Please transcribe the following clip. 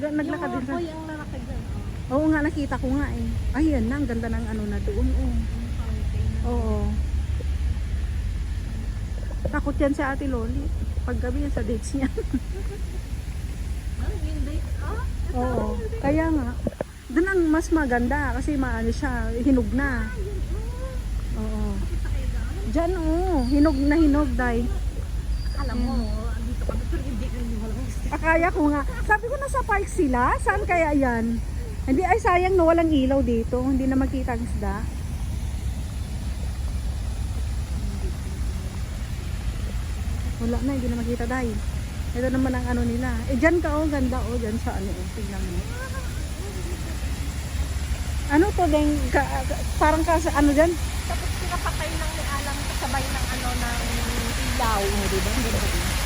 Naglakad din sa... Yung ang lalaki dyan. Oo nga, nakita ko nga eh. Ayan na, ang ganda ng ano na doon. Oh. Oo. Takot yan si Ate Loli. Paggabi yan sa dates niya. Ah, yung date. Ah, Oo. Kaya nga. Doon ang mas maganda kasi maano siya, hinog na. Oo. kita kayo daan. Diyan oh, hinog na hinog dai. Alam mo, dito kami pero hindi kami Akaya ko nga. Sabi ko nasa park sila. Saan kaya yan? Hindi ay sayang no walang ilaw dito. Hindi na makita ang isda. Wala na, hindi na makita dai. Ito naman ang ano nila. Eh dyan ka oh, ganda oh, dyan sa ano oh, tingnan mo. Ano to deng ka, ka- parang ka sa ano dyan? Tapos pinapatay ng Alang kasabay ng ano ng ilaw. Di ba? Ang ganda din.